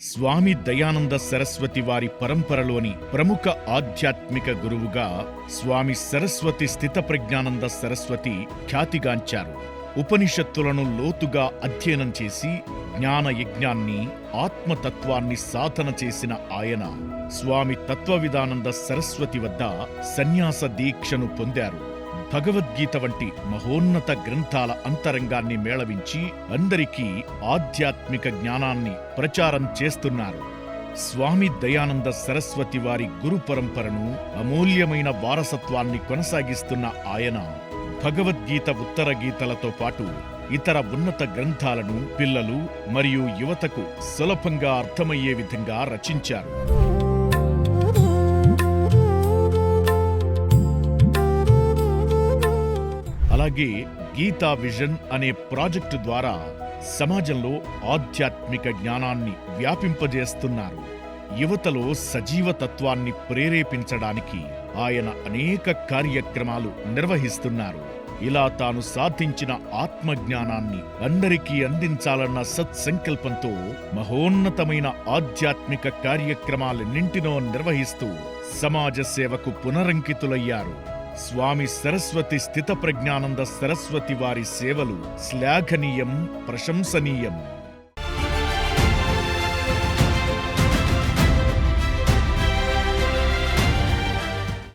స్వామి దయానంద సరస్వతి వారి పరంపరలోని ప్రముఖ ఆధ్యాత్మిక గురువుగా స్వామి సరస్వతి స్థితప్రజ్ఞానంద సరస్వతి ఖ్యాతిగాంచారు. ఉపనిషత్తులను లోతుగా అధ్యయనం చేసి జ్ఞాన యజ్ఞాన్ని ఆత్మతత్వాన్ని సాధన చేసిన ఆయన స్వామి తత్వవిధానంద సరస్వతి వద్ద సన్యాస దీక్షను పొందారు. భగవద్గీత వంటి మహోన్నత గ్రంథాల అంతరంగాన్ని మేళవించి అందరికీ ఆధ్యాత్మిక జ్ఞానాన్ని ప్రచారం చేస్తున్నారు. స్వామి దయానంద సరస్వతి వారి గురు పరంపరను అమూల్యమైన వారసత్వాన్ని కొనసాగిస్తున్న ఆయన భగవద్గీత ఉత్తర గీతలతో పాటు ఇతర ఉన్నత గ్రంథాలను పిల్లలు మరియు యువతకు సులభంగా అర్థమయ్యే విధంగా రచించారు. అలాగే గీతా విజన్ అనే ప్రాజెక్టు ద్వారా సమాజంలో ఆధ్యాత్మిక జ్ఞానాన్ని వ్యాపింపజేస్తున్నారు. యువతలో సజీవతత్వాన్ని ప్రేరేపించడానికి ఆయన అనేక కార్యక్రమాలు నిర్వహిస్తున్నారు. ఇలా తాను సాధించిన ఆత్మజ్ఞానాన్ని అందరికీ అందించాలన్న సత్సంకల్పంతో మహోన్నతమైన ఆధ్యాత్మిక కార్యక్రమాలన్నింటినో నిర్వహిస్తూ సమాజ సేవకు పునరంకితులయ్యారు. స్వామి సరస్వతి స్థిత ప్రజ్ఞానంద సరస్వతి వారి సేవలు శ్లాఘనీయం ప్రశంసనీయం.